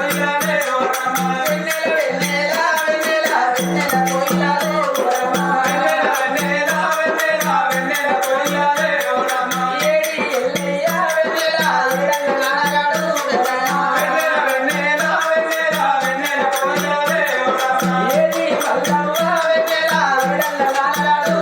la la la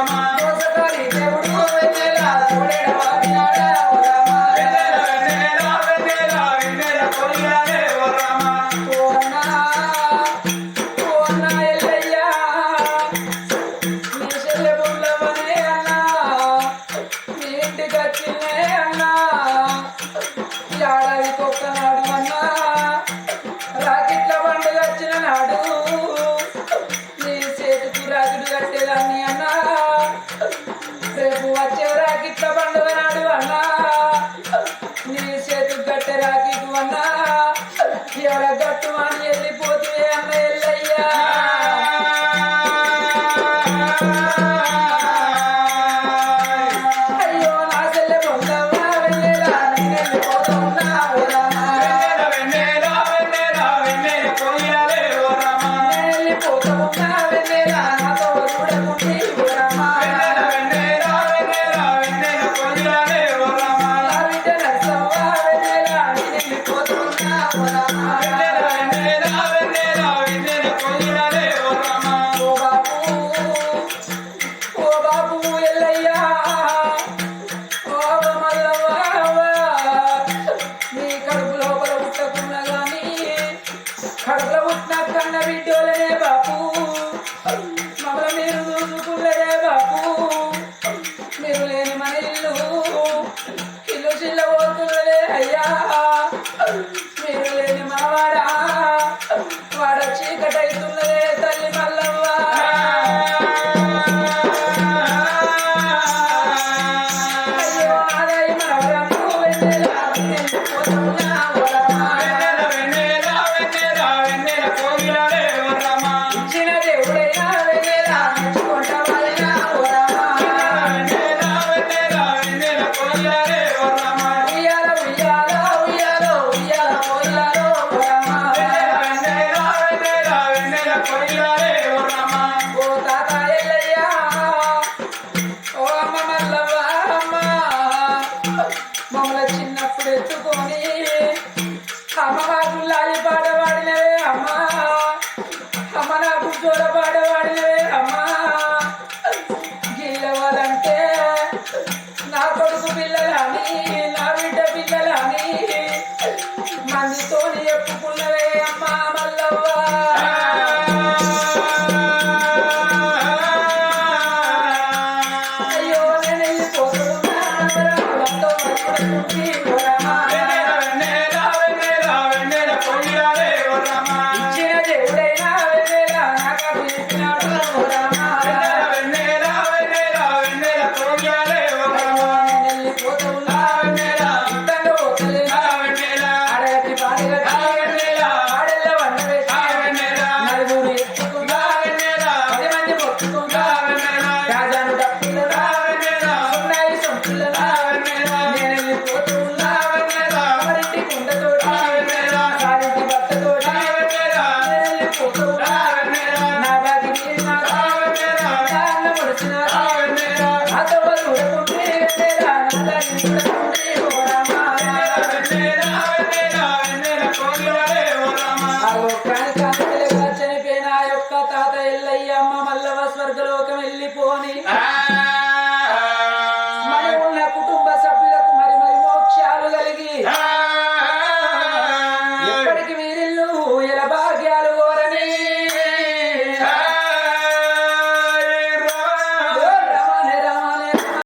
আমার రేపు వచ్చేవరా గిట్ల పండుగ నాడు అన్నా. నీ చేతు గట్టె అన్నా. కన్న బిడ్డోలనే బాపు. మమ్మల మీరు దూసుకుల్లడే బాపు. మీరు లేని మన ఇల్లు ఇల్లు చిల్ల పోతున్నదే అయ్యా. మీరు లేని మనవాడా చెప్పుకున్నవే అమ్మా మల్లవ్వ అయ్యో నేను పోతున్నా అక్క తాత ఎల్లయ్య అమ్మ మల్లవ స్వర్గలోకం వెళ్ళిపోని